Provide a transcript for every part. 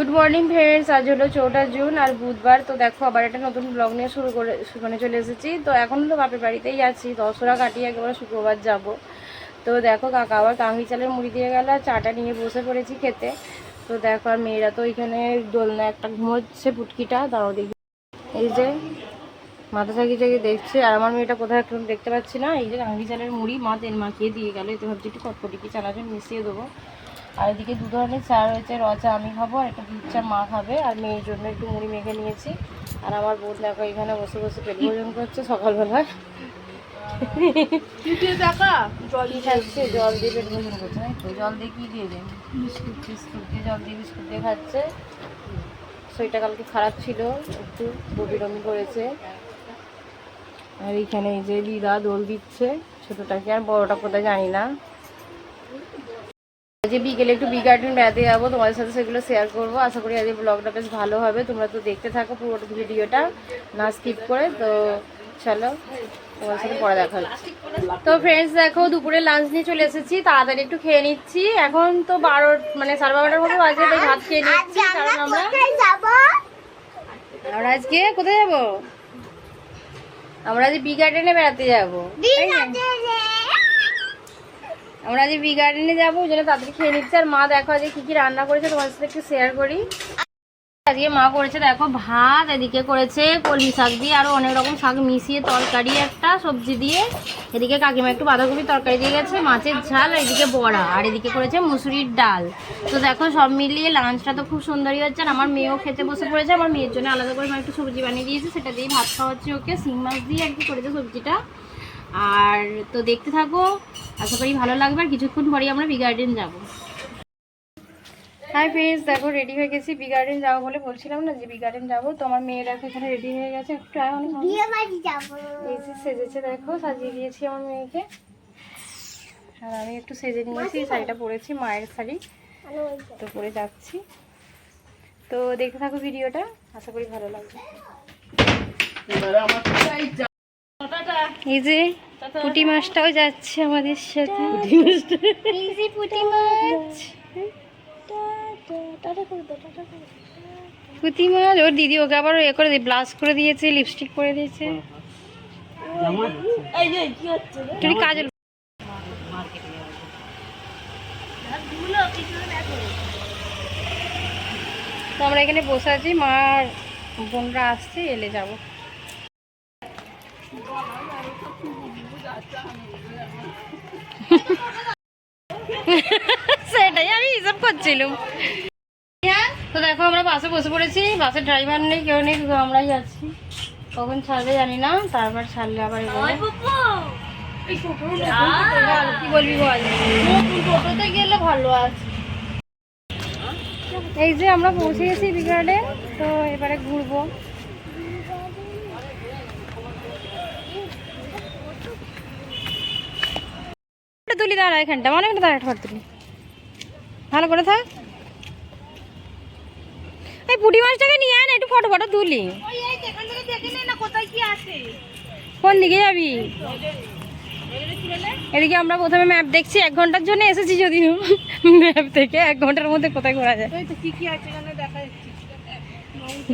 Good morning friends আজ হলো চৌঠা জুন আর বুধবার। তো দেখো, আবার একটা নতুন ব্লগ নিয়ে শুরু করে মানে চলে এসেছি। তো এখন তো বাপের বাড়িতেই আছি। দশরা কাটিয়ে একেবারে শুক্রবার যাব। তো দেখো, কাকা আবার কাঙ্গি চালের মুড়ি দিয়ে গেল আর চাটা নিয়ে বসে পড়েছি খেতে। তো দেখো, আর মেয়েরা তো এখানে দোলনা একটা ঘুমোচ্ছে পুটকিটা। দাঁড়াও দেখি। এই যে, মাথা চাকি চাকি দেখছে। আর আমার মেয়েটা কোথাও একটু দেখতে পাচ্ছি না? এই যে কাঙ্গি চালের মুড়ি মা তেল মাখিয়ে দিয়ে গেল। এতে ভাবছি একটু কটকটি কি চানাচুর মিশিয়ে দেবো। আর এদিকে দু ধরনের চা রয়েছে র চা আমি খাব আর একটা দুধ চা মা খাবে আর মেয়ের জন্য একটু মুড়ি মেখে নিয়েছি। আর আমার বোন দেখো এখানে বসে বসে পেট ভোজন করছে সকালবেলায় খাচ্ছে? জল দিয়ে পেট ভোজন করছে না তো? জল দিয়ে কি দিয়ে বিস্কুট। বিস্কুট দিয়ে জল দিয়ে বিস্কুট দিয়ে খাচ্ছে। শরীরটা কালকে খারাপ ছিল একটু বমি টমি করেছে। আর এইখানে এই যে দিদা দোল দিচ্ছে ছোটোটাকে আর বড়টা কোথায় জানি না। যে বিকেলে একটু বি গার্ডেন বেড়াতে যাব তোমাদের সাথে সেগুলো শেয়ার করব। আশা করি আজকে ব্লগটা বেশ ভালো হবে। তোমরা তো দেখতে থাকো পুরো ভিডিওটা না স্কিপ করে। তো চলো তোমার সাথে পরে দেখা হচ্ছে তো ফ্রেন্ডস দেখো দুপুরে লাঞ্চ নিয়ে চলে এসেছি। তাড়াতাড়ি একটু খেয়ে নিচ্ছি। এখন তো বারো মানে সাড়ে বারোটার মতো বাজে। তাই ভাত খেয়ে নিচ্ছি। কারণ আমরা আমরা আজকে কোথায় যাব? আমরা আজ বি গার্ডেনে বেড়াতে যাব। তাই না? আমরা আজ বি গার্ডেনে যাব, ওই জন্য তাড়াতাড়ি খেয়ে নিচ্ছি। আর মা দেখো আজকে কি কি রান্না করেছে তোমার সাথে একটু শেয়ার করি। আজকে মা করেছে, দেখো ভাত, এদিকে করেছে কলমি শাক দিয়ে আরও অনেক রকম শাক মিশিয়ে তরকারি একটা সবজি দিয়ে। এদিকে কাকিমা একটু বাঁধাকপি তরকারি দিয়ে গেছে, মাছের ঝাল আর এদিকে বড়া, আর এদিকে করেছে মুসুরির ডাল। তো দেখো সব মিলিয়ে লাঞ্চটা তো খুব সুন্দরই হচ্ছে, আর আমার মেয়েও খেতে বসে পড়েছে, আমার মেয়ের জন্য আলাদা করে একটু সবজি বানিয়ে দিয়েছে, সেটা দিয়ে ভাত খাওয়াচ্ছি ওকে, শিং মাছ দিয়ে আর কি করেছে সবজিটা। আর তো দেখতে থাকো আশা করি ভালো লাগবে। আর কিছুক্ষণ পরেই আমরা বি গার্ডেন যাব। হাই ফ্রেন্ডস দেখো রেডি হয়ে গেছি বি গার্ডেন যাব বলে বলছিলাম না যে বি গার্ডেন যাব। তো আমার মেয়ে দেখো এখানে রেডি হয়ে গেছে। একটু আয় অনেক এই সেজেছে দেখো সাজিয়ে দিয়েছি আমার মেয়েকে। আর আমি একটু সেজে নিয়েছি এই শাড়িটা পরেছি মায়ের শাড়ি। তো পরে যাচ্ছি। তো দেখতে থাকো ভিডিওটা আশা করি ভালো লাগবে। এই যে পুঁটি মাছটাও যাচ্ছে আমাদের সাথে। এই যে পুঁটি মাছ। পুঁটি মাছ ওর দিদি ওকে আবার এ করে দিয়ে ব্লাশ করে দিয়েছে লিপস্টিক করে দিয়েছে। তুমি কাজল তো আমরা এখানে বসে আছি মার বোনরা আসছে এলে যাব। সেটাই আমি হিসাব করছিলাম। তো দেখো আমরা বাসে বসে পড়েছি। বাসের ড্রাইভার নেই কেউ নেই আমরাই আছি। কখন ছাড়বে জানি না তারপর ছাড়লে আবার কি বলবি বল। টোটোতে গেলে ভালো আছে এই যে আমরা পৌঁছে গেছি বিকালে তো এবারে ঘুরবো। একটা তুলি দাঁড়া এখানটা অনেকটা দাঁড়া একটা তুলি। ভালো করে থাক। এই পুঁটি মাছটাকে নিয়ে আয় না একটু ফটো ফটো তুলি। কোন দিকে যাবি? এদিকে আমরা প্রথমে ম্যাপ দেখছি এক ঘণ্টার জন্য এসেছি যদিও। ম্যাপ থেকে এক ঘণ্টার মধ্যে কোথায় ঘোরা যায়।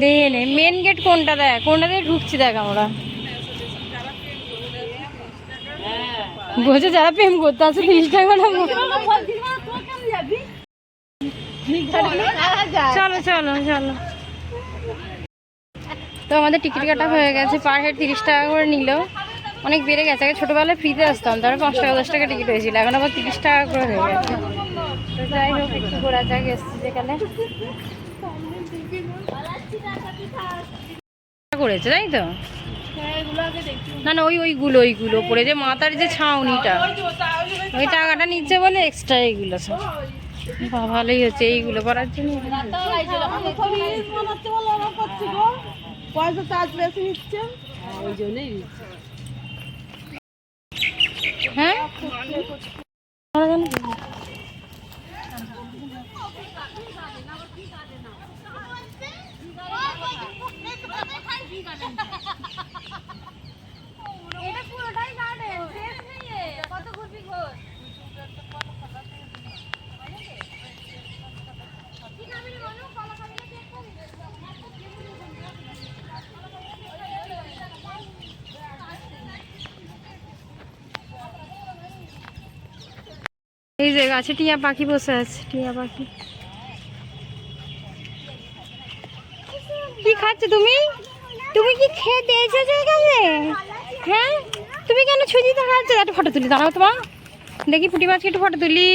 দেখে নে মেন গেট কোনটা দেখ কোনটা দিয়ে ঢুকছি দেখ আমরা। বলছে যারা প্রেম করতে আছে তিরিশ টাকা চলো চলো চলো। তো আমাদের টিকিট কাটা হয়ে গেছে, পার হেড তিরিশ টাকা করে নিল। অনেক বেড়ে গেছে, আগে ছোটোবেলায় ফ্রিতে আসতাম, তারপরে পাঁচ টাকা, দশ টাকা টিকিট হয়েছিল, এখন আবার তিরিশ টাকা করে হয়ে গেছে। যাই হোক, একটু ঘোরা যাক এসছি যেখানে। করেছে, তাই তো? না না ওই ওইগুলো ওইগুলো পরে যে মাথার যে ছাউনিটা ওই টাকাটা নিচ্ছে বলে এক্সট্রা এইগুলো সব। ভালোই হচ্ছে এইগুলো করার জন্য। পয়সা চার্জ বেশি নিচ্ছে। হ্যাঁ ওরা জানে কি? এটা পুরোটাই গার্ডেন শেষ নেই এ। কত ঘুরবি ঘোর কি খাবি রে বলো কলা খাবি না এই যে গাছে টিয়া পাখি বসে আছে টিয়া পাখি। কি খাচ্ছ তুমি? তুমি কি খেতে এসেছ এখানে? হ্যাঁ? তুমি কেন ছুজিতে খাচ্ছ? একটা ফটো তুলি দাঁড়াও তোমার দেখি পুটি মাছকে একটু ফটো তুলি।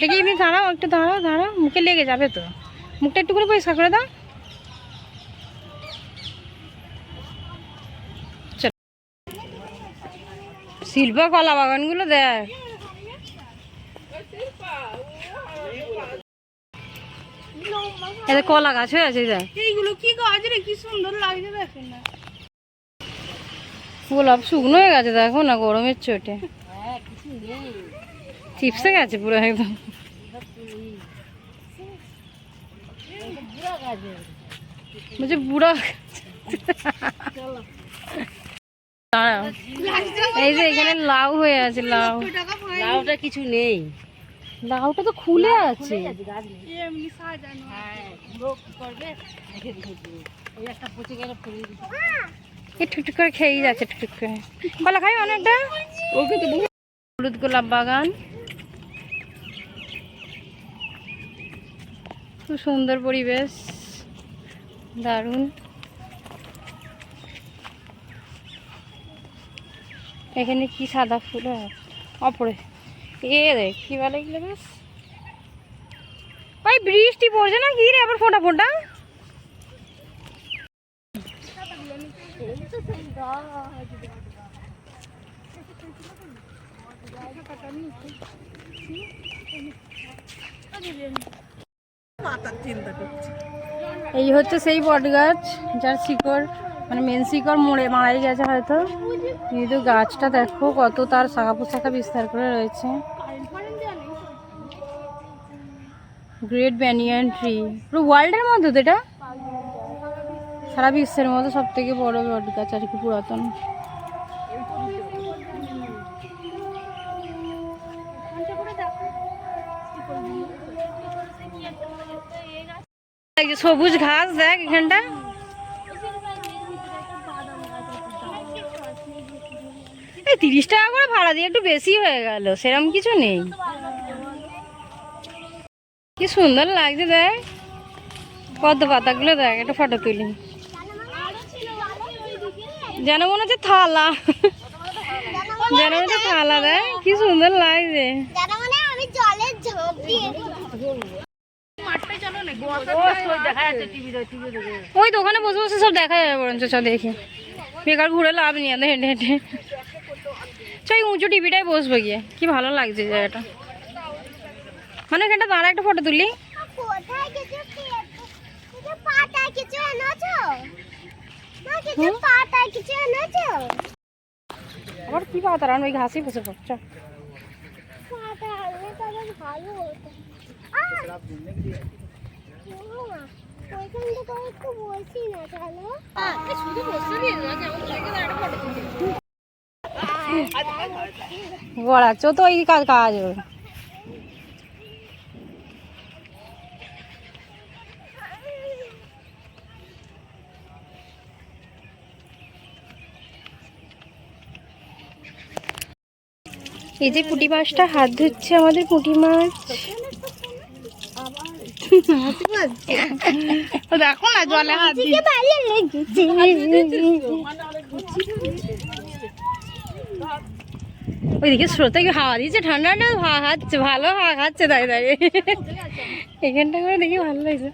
দেখি এমনি দাঁড়াও একটু দাঁড়াও দাঁড়াও। মুখে লেগে যাবে তো। মুখটা একটু করে পরিষ্কার করে দাও। শিল্পা কলা বাগানগুলো দেখ এটা কলা গাছ হয়ে আছে দেখ। এইগুলো কি গাছ রে? কি সুন্দর লাগছে দেখেন না। গোলাপ শুকনো হয়ে গেছে দেখো না গরমের চোটে। চিপসে গেছে পুরো একদম। বলছে বুড়া দাঁড়াও। এই যে এখানে লাউ হয়ে আছে লাউ। লাউটা কিছু নেই। লাউটা তো খুলে আছে। এমনি সাজানো একটু একটু করে খেয়েই যাচ্ছে একটু করে। কলা খাই অনেকটা? হলুদ গোলাপ বাগান। খুব সুন্দর পরিবেশ। দারুণ। এখানে কি সাদা ফুল অপরে। এ রে কি ভালো এগুলো বেশ। ওই বৃষ্টি পড়ছে না কি রে? আবার ফোটা ফোটা এই হচ্ছে সেই বট গাছ যার শিকড় মানে মেন শিকড় মরে মারাই গেছে হয়তো। কিন্তু গাছটা দেখো, কত তার শাখা পোশাখা বিস্তার করে রয়েছে। গ্রেট ব্যানিয়ান ট্রি পুরো ওয়ার্ল্ডের মধ্যে তো এটা? সারা বিশ্বের মধ্যে সব থেকে বড় বট গাছ আর কি পুরাতন। সবুজ ঘাস, দেখ এখানটা। তিরিশ টাকা করে ভাড়া দিয়ে একটু বেশি হয়ে গেল সেরকম কিছু নেই। কি সুন্দর লাগছে দেখ। পদ্ম পাতাগুলো দেখ, একটা ফটো তুলি। যেন মনে হচ্ছে থালা। যেন মনে হচ্ছে থালা দেখ, কি সুন্দর লাগছে। ওই দোকানে বসে বসে সব দেখা যাবে বরঞ্চ, চ দেখি। বেকার ঘুরে লাভ নেই হেঁটে হেঁটে। এই উঁচু টিভিটাই বসবো গিয়ে। কি ভালো লাগছে জায়গাটা। মানে এখানটা দাঁড়া, একটা ফটো তুলি। আবার কি পাতা রান ওই ঘাসই বসে পড়ছ। শুধু বসে কাজ কাজ ওর। এই যে পুঁটি মাছটা হাত ধুচ্ছে আমাদের পুঁটি মাছ। দেখো না জলে হাত দিচ্ছে ভালো লেগেছে ওইদিকে স্রোতে কি হাওয়া দিচ্ছে ঠান্ডা ঠান্ডা হাওয়া খাচ্ছে ভালো হাওয়া খাচ্ছে তাই তাই এখানটা করে দেখি ভালো লাগছে।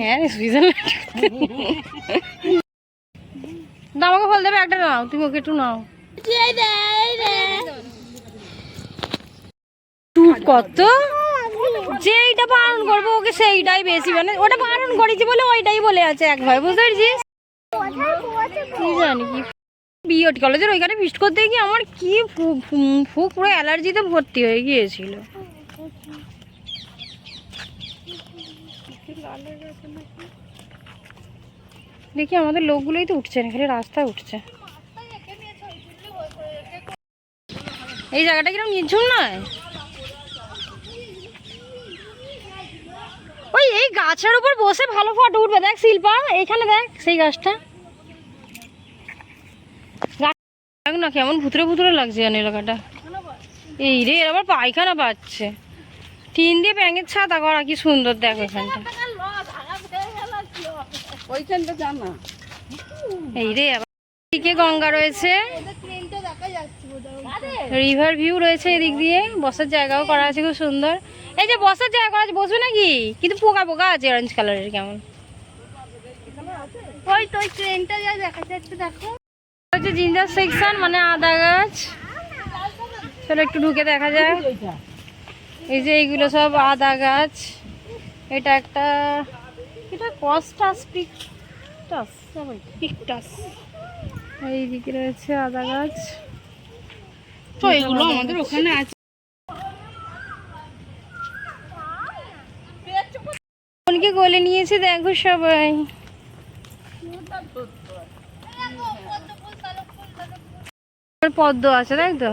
হ্যাঁ সুইজারল্যান্ড। আমাকে ফল দেবে একটা নাও তুমি ওকে একটু নাও। কত যেইটা বারণ করব ওকে সেইটাই বেশি মানে ওটা বারণ করেছি বলে ওইটাই বলে আছে এক ভাই, বুঝতে পেরেছিস? কি জানি কি বিএড কলেজের ওইখানে ফিস্ট করতে গিয়ে আমার কি ফুক পুরো অ্যালার্জিতে ভর্তি হয়ে গিয়েছিল। দেখি আমাদের লোকগুলোই তো উঠছে না, খালি রাস্তায় উঠছে। এই জায়গাটা কীরকম নির্ঝুম নয় ওই এই গাছের উপর বসে ভালো ফটো উঠবে। দেখ শিল্পা এইখানে দেখ সেই গাছটা। দেখ না কেমন ভুতুরে ভুতুরে লাগছে জানি এলাকাটা। এই রে এর আবার পায়খানা পাচ্ছে টিন দিয়ে ব্যাঙের ছাতা করা কি সুন্দর দেখ ওইখানটা। এই রে আবার গঙ্গা রয়েছে। রিভার ভিউ রয়েছে এদিক দিয়ে। বসার জায়গাও করা আছে খুব সুন্দর। এই যে বসার জায়গা করা আছে বসবে নাকি? কিন্তু পোকা পোকা আছে অরেঞ্জ কালারের কেমন? ওই তো ট্রেনটা যা দেখা যাচ্ছে দেখো। হচ্ছে জিঞ্জার সেকশন মানে আদা গাছ। চলো একটু ঢুকে দেখা যায় এই যে এইগুলো সব আদা গাছ। এটা একটা এটা কস্টাস পিকটাস পিকটাস এইদিকে রয়েছে আদা গাছ। তো এগুলো আমাদের ওখানে আছে। বোনকে কোলে নিয়েছে দেখো সবাই। পদ্ম আছে, তাই তো?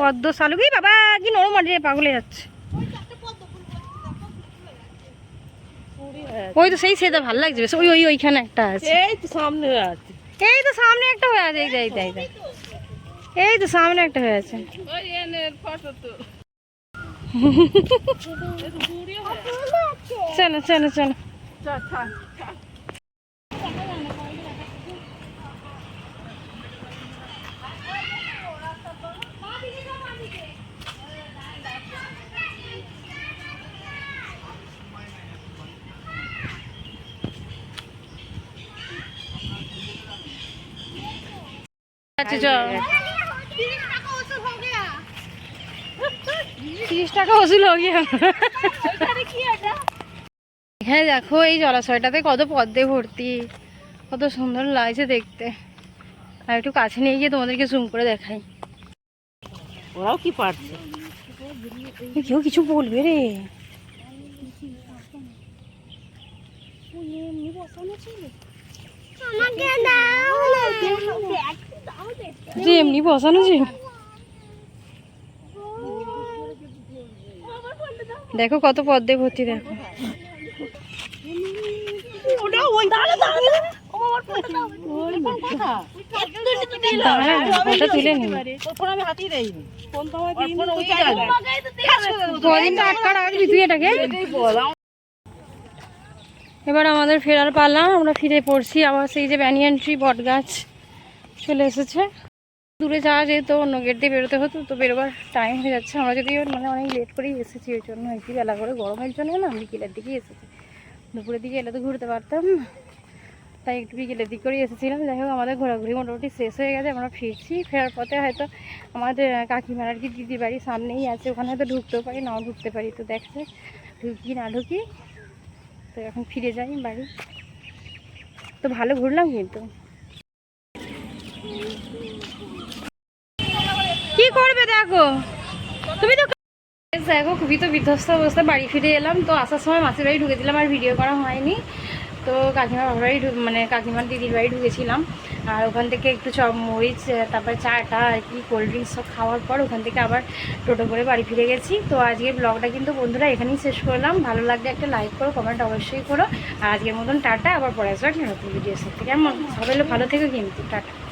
পদ্ম শালুক এই বাবা, কি নরম মাটিরে পাগলে যাচ্ছে। ওই তো সেই সেটা ভালো লাগছে ওই ওই, ওইখানে একটা আছে। এই তো সামনে আছে। এই তো সামনে একটা হয়ে আছে এই এই এই এই তো সামনে একটা হয়ে আছে। চলো চলো চলো। তিরিশ টাকা ওসুল হয়ে গিয়া এখানে দেখো এই জলাশয়টাতে কত পদ্মে ভর্তি কত সুন্দর লাগছে দেখতে। আর একটু কাছে নিয়ে গিয়ে তোমাদেরকে জুম করে দেখাই। ওরাও কি পারছে? কেউ কিছু বলবে রে? যে এমনি বসানো যে। দেখো কত পদ্মে ভর্তি দেখো। তুলে নি কদিন আটকা রাখবি তুই এটাকে? এবার আমাদের ফেরার পালা, আমরা ফিরে পড়ছি আবার সেই যে ব্যানিয়ান ট্রি বট গাছ চলে এসেছে। দূরে যাওয়া যেহেতু অন্য গেট দিয়ে বেরোতে হতো, তো বেরোবার টাইম হয়ে যাচ্ছে। আমরা যদি মানে অনেক লেট করেই এসেছি, ওই জন্য একটু বেলা করে গরমের জন্য না বিকেলের দিকেই এসেছি। দুপুরের দিকে এলে তো ঘুরতে পারতাম, তাই একটু বিকেলের দিক করেই এসেছিলাম। যাই হোক, আমাদের ঘোরাঘুরি মোটামুটি শেষ হয়ে গেছে, আমরা ফিরছি। ফেরার পথে হয়তো আমাদের কাকিমার আর কি দিদি বাড়ি সামনেই আছে, ওখানে হয়তো ঢুকতেও পারি, নাও ঢুকতে পারি, তো দেখছে ঢুকি না ঢুকি। তো এখন ফিরে যাই বাড়ি। তো ভালো ঘুরলাম কিন্তু। কি করবে দেখো? তুমি তো দেখো, খুবই তো বিধ্বস্ত অবস্থা, বাড়ি ফিরে এলাম। তো আসার সময় মাসির বাড়ি ঢুকে দিলাম আর ভিডিও করা হয়নি। তো কাকিমা বাড়ি মানে কাকিমার দিদির বাড়ি ঢুকেছিলাম। আর ওখান থেকে একটু চপ, মরিচ তারপর চাটা আর কি কোল্ড ড্রিঙ্কস সব খাওয়ার পর ওখান থেকে আবার টোটো করে বাড়ি ফিরে গেছি। তো আজকে ব্লগটা কিন্তু বন্ধুরা এখানেই শেষ করলাম। ভালো লাগলে একটা লাইক করো কমেন্ট অবশ্যই করো। আর আজকের মতন টাটা, আবার পরে আসব নতুন ভিডিওর সাথে। কেমন? সবাই ভালো থেকো কিন্তু। টাটা।